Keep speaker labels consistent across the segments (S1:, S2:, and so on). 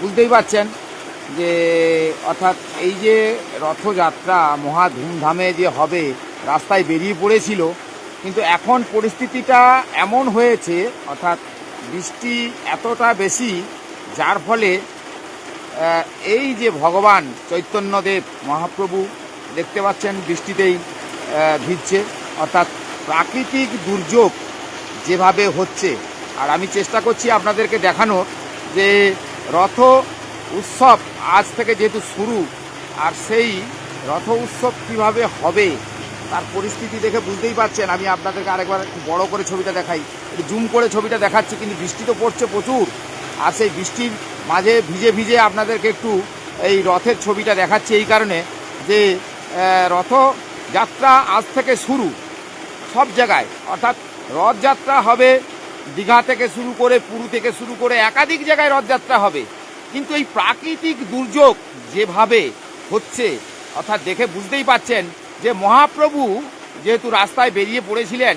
S1: বুঝতেই পারছেন যে, অর্থাৎ এই যে রথযাত্রা মহা ধুমধামে যে হবে, রাস্তায় বেরিয়ে পড়েছিল, কিন্তু এখন পরিস্থিতিটা এমন হয়েছে, অর্থাৎ বৃষ্টি এতটা বেশি, যার ফলে এই যে ভগবান চৈতন্যদেব মহাপ্রভু দেখতে পাচ্ছেন বৃষ্টিতেই ভিজছে, অর্থাৎ প্রাকৃতিক দুর্যোগ যেভাবে হচ্ছে, আর আমি চেষ্টা করছি আপনাদেরকে দেখানোর যে রথ উৎসব আজ থেকে যেহেতু শুরু, আর সেই রথ উৎসব কীভাবে হবে তার পরিস্থিতি দেখে বুঝতেই পারছেন। আমি আপনাদেরকে আরেকবার একটু বড় করে ছবিটা দেখাই। একটু জুম করে ছবিটা দেখাচ্ছি, কিন্তু বৃষ্টি তো পড়ছে প্রচুর। আর সেই বৃষ্টির মাঝে ভিজে ভিজে আপনাদেরকে একটু এই রথের ছবিটা দেখাচ্ছি এই কারণে যে রথযাত্রা আজ থেকে শুরু। সব জায়গায়, অর্থাৎ রথযাত্রা হবে দীঘা থেকে শুরু করে পুরু থেকে শুরু করে একাধিক জায়গায় রথযাত্রা হবে। কিন্তু এই প্রাকৃতিক দুর্যোগ যেভাবে হচ্ছে, অর্থাৎ দেখে বুঝতেই পাচ্ছেন যে মহাপ্রভু যেহেতু রাস্তায় বেরিয়ে পড়েছিলেন,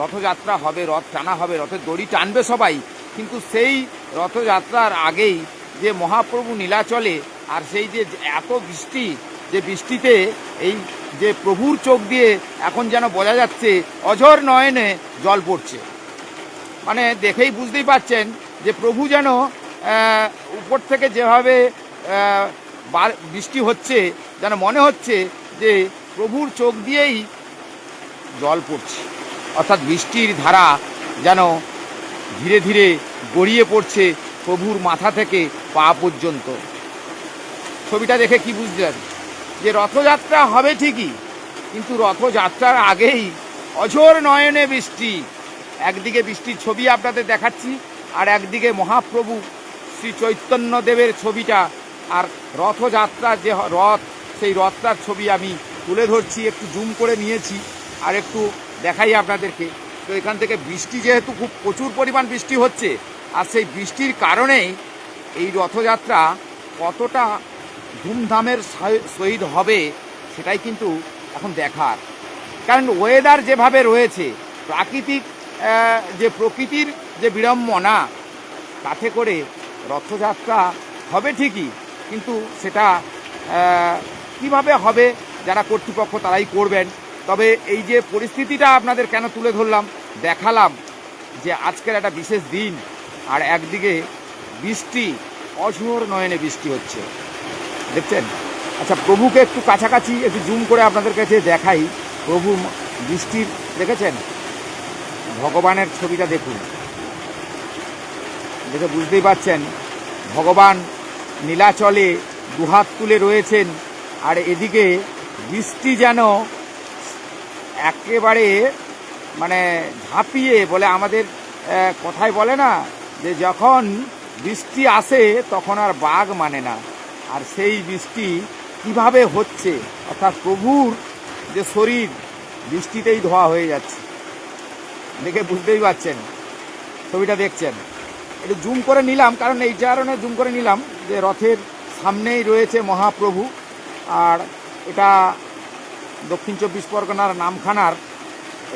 S1: রথযাত্রা হবে, রথ টানা হবে, রথের দড়ি টানবে সবাই। কিন্তু সেই রথযাত্রার আগেই যে মহাপ্রভু নীলাচলে আর সেই যে এত বৃষ্টি, যে বৃষ্টিতে এই যে প্রভুর চোখ দিয়ে এখন যেন বোঝা যাচ্ছে, অঝর নয়নে জল পড়ছে। মানে দেখেই বুঝতেই পারছেন যে প্রভু যেন উপর থেকে যেভাবে বৃষ্টি হচ্ছে, যেন মনে হচ্ছে যে প্রভুর চোখ দিয়েই জল পড়ছে। অর্থাৎ বৃষ্টির ধারা যেন ধীরে ধীরে গড়িয়ে পড়ছে প্রভুর মাথা থেকে পা পর্যন্ত। ছবিটা দেখে কি বুঝলেন যে রথযাত্রা হবে ঠিকই, কিন্তু রথযাত্রার আগেই অঝোর নয়নে বৃষ্টি। একদিকে বৃষ্টির ছবি আপনাদের দেখাচ্ছি, আর একদিকে মহাপ্রভু শ্রী চৈতন্য দেবের ছবিটা, আর রথযাত্রার যে রথ, সেই রথটার ছবি আমি তুলে ধরছি, একটু জুম করে নিয়েছি, আর একটু দেখাই আপনাদেরকে। তো এখান থেকে বৃষ্টি যেহেতু খুব প্রচুর পরিমাণ বৃষ্টি হচ্ছে, আর সেই বৃষ্টির কারণেই এই রথযাত্রা কতটা ধুমধামের সহিত হবে সেটাই কিন্তু এখন দেখার। কারণ ওয়েদার যেভাবে রয়েছে, প্রাকৃতিক যে প্রকৃতির যে বিড়ম্বনা, তাতে করে রথযাত্রা হবে ঠিকই, কিন্তু সেটা কীভাবে হবে যারা কর্তৃপক্ষ তারাই করবেন। তবে এই যে পরিস্থিতিটা আপনাদের কেন তুলে ধরলাম, দেখালাম যে আজকের একটা বিশেষ দিন, আর একদিকে বৃষ্টি, অঝোর নয়নে বৃষ্টি হচ্ছে। দেখছেন? আচ্ছা প্রভুকে একটু কাছাকাছি একটু জুম করে আপনাদের কাছে দেখাই। প্রভু বৃষ্টির, দেখেছেন? ভগবানের ছবিটা দেখুন। দেখে বুঝতেই পাচ্ছেন ভগবান নীলাচলে দুহাত তুলে রয়েছেন আর এদিকে বৃষ্টি যেন একেবারে মানে ঝাঁপিয়ে বলে আমাদের কথায় বলে না যে যখন বৃষ্টি আসে তখন আর বাঘ মানে না। আর সেই বৃষ্টি কীভাবে হচ্ছে? অর্থাৎ প্রভুর যে শরীর, বৃষ্টিতেই ধোয়া হয়ে যাচ্ছে। দেখে বুঝতেই পারছেন। ছবিটা দেখছেন। একটু জুম করে নিলাম, কারণ এই কারণে জুম করে নিলাম যে রথের সামনেই রয়েছে মহাপ্রভু। আর এটা দক্ষিণ চব্বিশ পরগনার নামখানার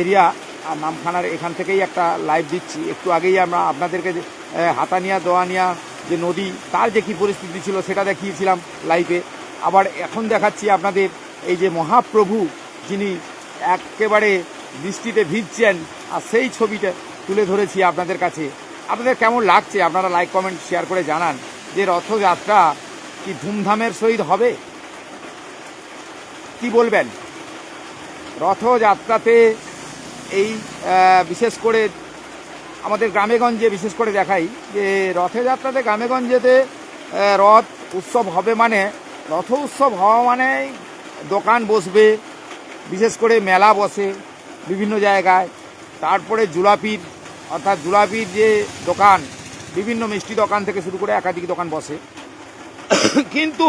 S1: এরিয়া, আর নামখানার এখান থেকেই একটা লাইভ দিচ্ছি। একটু আগেই আমরা আপনাদেরকে হাতানিয়া, দোয়ানিয়া যে নদী, তার যে কী পরিস্থিতি ছিল সেটা দেখিয়েছিলাম লাইভে আবার এখন দেখাচ্ছি আপনাদের এই যে মহাপ্রভু, যিনি একেবারে বৃষ্টিতে ভিজছেন, আর সেই ছবিটা তুলে ধরেছি আপনাদের কাছে। আপনাদের কেমন লাগছে? আপনারা লাইক কমেন্ট শেয়ার করে জানান যে রথযাত্রা কি ধুমধামের সহিত হবে? কি বলবেন? রথযাত্রাতে এই বিশেষ করে আমাদের গ্রামেগঞ্জে বিশেষ করে দেখাই যে রথযাত্রাতে গ্রামেগঞ্জেতে রথ উৎসব হবে মানে রথ উৎসব হওয়া মানে দোকান বসবে, বিশেষ করে মেলা বসে বিভিন্ন জায়গায়। তারপরে জুলাপির, অর্থাৎ জুলাপির যে দোকান, বিভিন্ন মিষ্টি দোকান থেকে শুরু করে একাধিক দোকান বসে। কিন্তু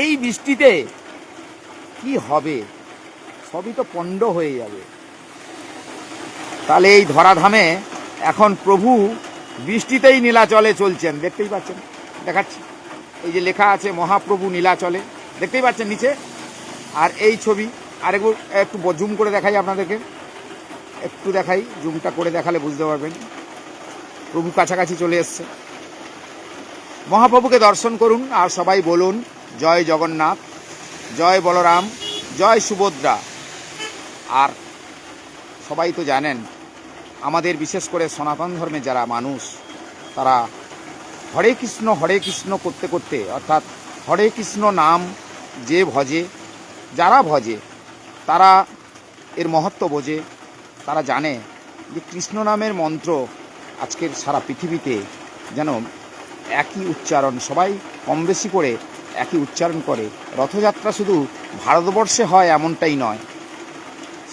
S1: এই বৃষ্টিতে কি হবে? সবই তো পণ্ড হয়ে যাবে। তাহলে এই ধরাধামে এখন প্রভু বৃষ্টিতেই নীলাচলে চলছেন। দেখতেই পাচ্ছেন, দেখাচ্ছি। এই যে লেখা আছে, মহাপ্রভু নীলাচলে। দেখতেই পাচ্ছেন নিচে? আর এই ছবি আরেকবার একটু জুম করে দেখাই আপনাদেরকে। একটু দেখাই জুমটা করে দেখালে বুঝতে পারবেন। প্রভু কাছাকাছি চলে এসছে। মহাপ্রভুকে দর্শন করুন আর সবাই বলুন, জয় জগন্নাথ, জয় বলরাম, জয় সুভদ্রা। আর সবাই তো জানেন, আমাদের বিশেষ করে সনাতন ধর্মে যারা মানুষ, তারা হরে কৃষ্ণ হরে কৃষ্ণ করতে করতে, অর্থাৎ হরে কৃষ্ণ নাম যে ভজে, যারা ভজে তারা এর মহত্ব বোঝে, তারা জানে যে কৃষ্ণ নামের মন্ত্র আজকের সারা পৃথিবীতে যেন একই উচ্চারণ, সবাই কম বেশি করে একই উচ্চারণ করে। রথযাত্রা শুধু ভারতবর্ষে হয় এমনটাই নয়,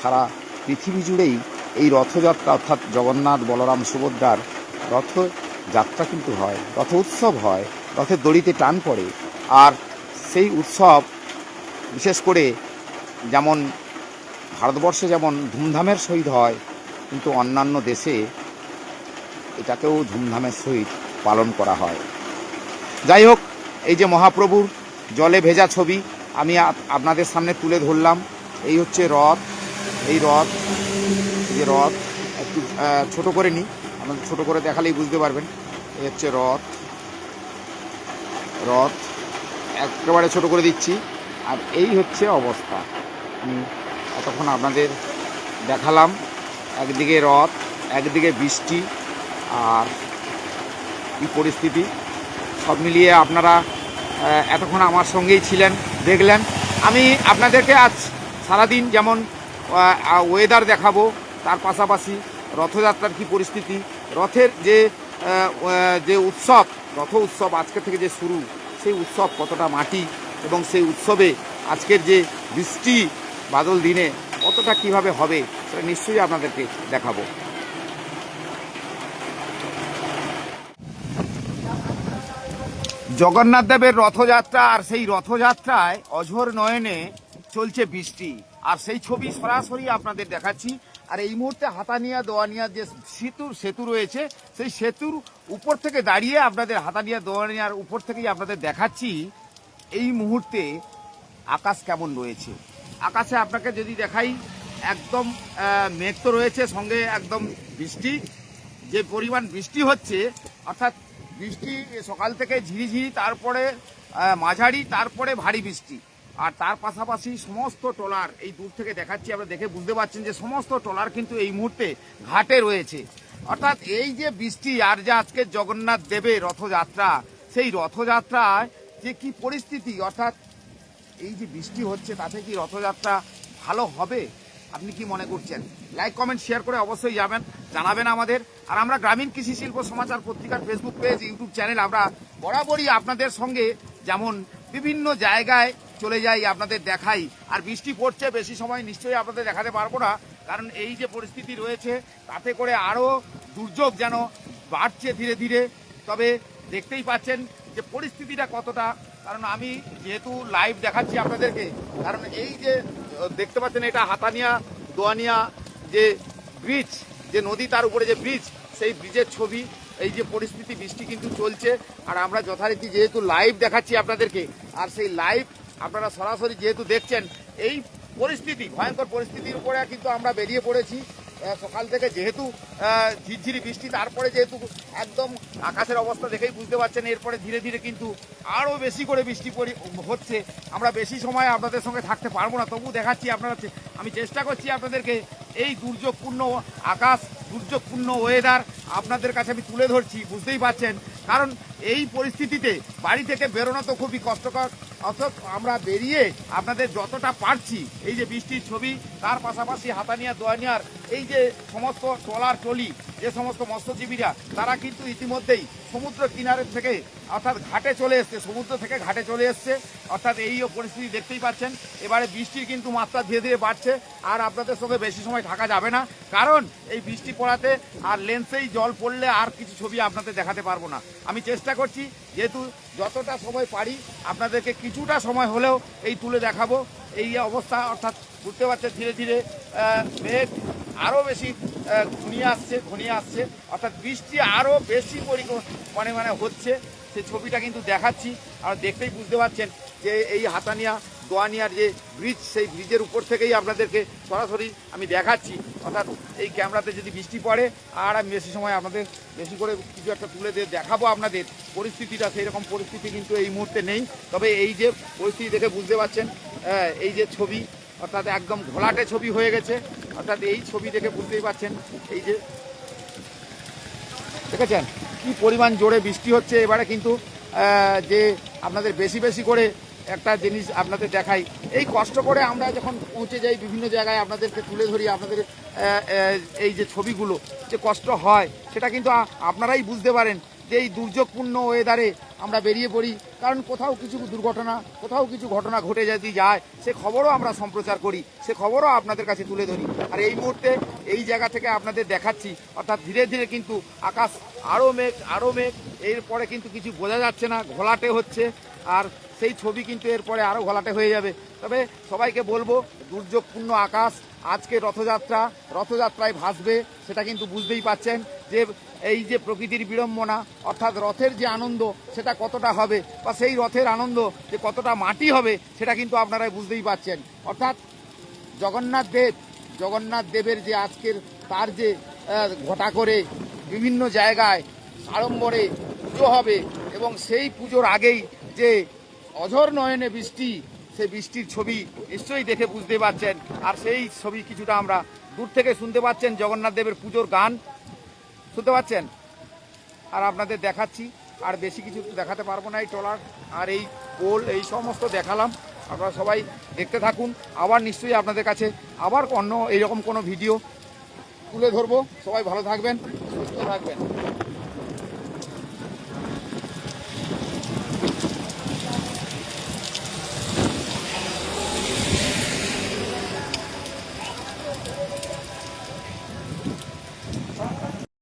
S1: সারা পৃথিবী জুড়েই এই রথযাত্রা অর্থাৎ জগন্নাথ, বলরাম, সুভদ্রার রথযাত্রা কিন্তু হয়, রথ উৎসব হয়, রথের দড়িতে টান পড়ে। আর সেই উৎসব, বিশেষ করে যেমন ভারতবর্ষে যেমন ধুমধামের সহিত হয়, কিন্তু অন্যান্য দেশে এটাকেও ধুমধামের সহিত পালন করা হয়। যাই হোক, এই যে মহাপ্রভুর জলে ভেজা ছবি, আমি আপনাদের সামনে তুলে ধরলাম। এই হচ্ছে রথ, এই রথ যে রথ, একটু ছোট করে নিই। আপনাদের ছোট করে দেখালেই বুঝতে পারবেন। এই হচ্ছে রথ রথ, একেবারে ছোট করে দিচ্ছি। আর এই হচ্ছে অবস্থা। এতক্ষণ আপনাদের দেখালাম। একদিকে রথ, একদিকে বৃষ্টি আর কি পরিস্থিতি। সব মিলিয়ে আপনারা এতক্ষণ আমার সঙ্গেই ছিলেন, দেখলেন। আমি আপনাদেরকে আজ সারাদিন যেমন ওয়েদার দেখাবো, তার পাশাপাশি রথযাত্রার কি পরিস্থিতি, রথের যে যে উৎসব, রথ উৎসব আজকে থেকে যে শুরু, সেই উৎসব কতটা মাটি এবং সেই উৎসবে আজকের যে বৃষ্টি বাদল দিনে কতটা কীভাবে হবে, সেটা নিশ্চয়ই আপনাদেরকে দেখাবো। জগন্নাথ দেবের রথযাত্রা আর সেই রথযাত্রায় অঝোর নয়নে চলছে বৃষ্টি। আর সেই ছবি সরাসরি আপনাদের দেখাচ্ছি। আর এই মুহূর্তে হাতানিয়া দোয়ানিয়া যে সেতু সেতু রয়েছে, সেই সেতুর উপর থেকে দাঁড়িয়ে আপনাদের হাতানিয়া দোয়ানিয়ার উপর থেকেই আপনাদের দেখাচ্ছি। এই মুহূর্তে আকাশ কেমন রয়েছে? আকাশে আপনাকে যদি দেখাই, একদম মেঘ তো রয়েছে, সঙ্গে একদম বৃষ্টি। যে পরিমাণ বৃষ্টি হচ্ছে, অর্থাৎ বৃষ্টি সকাল থেকে ঝিরিঝিরি, তারপরে মাঝারি, তারপরে ভারী বৃষ্টি। আর তার পাশাপাশি সমস্ত টলার এই দূর থেকে দেখাচ্ছি আমরা দেখে বুঝতে পারছেন যে সমস্ত ট্রলার কিন্তু এই মুহূর্তে ঘাটে রয়েছে। অর্থাৎ এই যে বৃষ্টি আর যে আজকে জগন্নাথ দেবের রথযাত্রা, সেই রথযাত্রায় যে কি পরিস্থিতি, অর্থাৎ এই যে বৃষ্টি হচ্ছে, তাতে কি রথযাত্রা ভালো হবে? আপনি কি মনে করছেন? লাইক কমেন্ট শেয়ার করে অবশ্যই যাবেন, জানাবেন আমাদের। আর আমরা গ্রামীণ কৃষি শিল্প সমাচার পত্রিকার ফেসবুক পেজ ইউটিউব চ্যানেল আমরা বরাবরই আপনাদের সঙ্গে যেমন বিভিন্ন জায়গায় চলে যাই, আপনাদের দেখাই। আর বৃষ্টি পড়ছে, বেশি সময় নিশ্চয়ই আপনাদের দেখাতে পারব না, কারণ এই যে পরিস্থিতি রয়েছে, তাতে করে আরও দুর্যোগ যেন বাড়ছে ধীরে ধীরে। তবে দেখতেই পাচ্ছেন যে পরিস্থিতিটা কতটা কারণ আমি যেহেতু লাইভ দেখাচ্ছি আপনাদেরকে, কারণ এই যে দেখতে পাচ্ছেন এটা হাতানিয়া, দোয়ানিয়া যে ব্রিজ যে নদী তার উপরে যে ব্রিজ সেই ব্রিজের ছবি, এই যে পরিস্থিতি, বৃষ্টি কিন্তু চলছে। আর আমরা যথারীতি যেহেতু লাইভ দেখাচ্ছি আপনাদেরকে, আর সেই লাইভ আপনারা সরাসরি যেহেতু দেখছেন, এই পরিস্থিতি, ভয়ঙ্কর পরিস্থিতির উপরে কিন্তু আমরা বেরিয়ে পড়েছি। সকাল থেকে যেহেতু ঝিরঝিরি বৃষ্টি, তারপরে যেহেতু একদম আকাশের অবস্থা দেখেই বুঝতে পারছেন, এরপরে ধীরে ধীরে কিন্তু আরও বেশি করে বৃষ্টি পড়ি হচ্ছে। আমরা বেশি সময় আপনাদের সঙ্গে থাকতে পারব না, তবু দেখাচ্ছি আপনারা আমি চেষ্টা করছি আপনাদেরকে এই দুর্যোগপূর্ণ আকাশ, দুর্যোগপূর্ণ ওয়েদার আপনাদের কাছে আমি তুলে ধরছি, বুঝতেই পারছেন? কারণ এই পরিস্থিতিতে বাড়ি থেকে বেরোনো তো খুবই কষ্টকর, অথচ আমরা বেরিয়ে আপনাদের যতটা পারছি, এই যে বৃষ্টির ছবি, তার পাশাপাশি হাতানিয়া, দোয়ানিয়ার এই যে সমস্ত ট্রলার ট্রলি, যে সমস্ত মৎস্যজীবীরা, তারা কিন্তু ইতিমধ্যেই সমুদ্র কিনারের থেকে, অর্থাৎ ঘাটে চলে এসছে, সমুদ্র থেকে ঘাটে চলে এসছে, অর্থাৎ এইও পরিস্থিতি দেখতেই পাচ্ছেন। এবারে বৃষ্টির কিন্তু মাত্রা ধীরে ধীরে বাড়ছে আর আপনাদের সঙ্গে বেশি সময় থাকা যাবে না। কারণ এই বৃষ্টি পড়াতে আর লেন্সেই জল পড়লে আর কিছু ছবি আপনাদের দেখাতে পারব না। আমি চেষ্টা করছি, যেহেতু যতটা সময় পারি, আপনাদেরকে কিছুটা সময় হলেও এই তুলে দেখাবো। এই অবস্থা, অর্থাৎ বুঝতে পারছেন, ধীরে ধীরে মেঘ আরও বেশি ঘনিয়ে আসছে ঘনিয়ে আসছে। অর্থাৎ বৃষ্টি আরও বেশি মানে মানে হচ্ছে। সেই ছবিটা কিন্তু দেখাচ্ছি। আর দেখতেই বুঝতে পারছেন যে এই হাতানিয়া দোয়ানিয়ার যে ব্রিজ, সেই ব্রিজের উপর থেকেই আপনাদেরকে সরাসরি আমি দেখাচ্ছি। অর্থাৎ এই ক্যামেরাতে যদি বৃষ্টি পড়ে, আর আমি বেশি সময় আপনাদের বেশি করে কিছু একটা তুলে দিয়ে দেখাবো আপনাদের। পরিস্থিতিটা সেই রকম পরিস্থিতি কিন্তু এই মুহূর্তে নেই। তবে এই যে পরিস্থিতি দেখে বুঝতে পারছেন এই যে ছবি, অর্থাৎ একদম ঘোলাটে ছবি হয়ে গেছে। অর্থাৎ এই ছবি দেখে বুঝতেই পারছেন, এই যে দেখেছেন? কি পরিমাণ জোরে বৃষ্টি হচ্ছে। এবারে কিন্তু যে আপনাদের বেশি বেশি করে একটা জিনিস আপনাদের দেখাই। এই কষ্ট করে আমরা যখন পৌঁছে যাই বিভিন্ন জায়গায় আপনাদেরকে তুলে ধরি, আপনাদের এই যে ছবিগুলো, যে কষ্ট হয়, সেটা কিন্তু আপনারাই বুঝতে পারেন যে এই দুর্যোগপূর্ণ ওয়েদারে আমরা বেরিয়ে পড়ি। কারণ কোথাও কিছু দুর্ঘটনা, কোথাও কিছু ঘটনা ঘটে যদি যায়, সে খবরও আমরা সম্প্রচার করি, সে খবরও আপনাদের কাছে তুলে ধরি। আর এই মুহূর্তে এই জায়গা থেকে আপনাদের দেখাচ্ছি, অর্থাৎ ধীরে ধীরে কিন্তু আকাশ আরও মেঘ আরও মেঘ, এরপরে কিন্তু কিছু বোঝা যাচ্ছে না, ঘোলাটে হচ্ছে। আর সেই ছবি কিন্তু এরপরে আরও ঘোলাটে হয়ে যাবে। তবে সবাইকে বলব, দুর্যোগপূর্ণ আকাশ, আজকে রথযাত্রা, রথযাত্রায় ভাসবে, সেটা কিন্তু বুঝতেই পাচ্ছেন যে এই যে প্রকৃতির বিড়ম্বনা, অর্থাৎ রথের যে আনন্দ, সেটা কতটা হবে বা সেই রথের আনন্দ যে কতটা মাটি হবে, সেটা কিন্তু আপনারা বুঝতেই পাচ্ছেন। অর্থাৎ জগন্নাথ দেব, জগন্নাথ দেবের যে আজকের তার যে ঘটা করে বিভিন্ন জায়গায় আড়ম্বরে পুজো হবে এবং সেই পুজোর আগেই যে অঝর নয়নে বৃষ্টি, সেই বৃষ্টির ছবি নিশ্চয়ই দেখে বুঝতে পারছেন। আর সেই ছবি কিছুটা আমরা দূর থেকে শুনতে পাচ্ছেন, জগন্নাথ দেবের পুজোর গান। শুনতে পাচ্ছেন? আর আপনাদের দেখাচ্ছি, আর বেশি কিছু দেখাতে পারব না এই ট্রলার, আর এই পোল, এই সমস্ত দেখালাম। আপনারা সবাই দেখতে থাকুন। আবার নিশ্চয়ই আপনাদের কাছে আবার অন্য এইরকম কোনো ভিডিও তুলে ধরবো। সবাই ভালো থাকবেন, সুস্থ থাকবেন।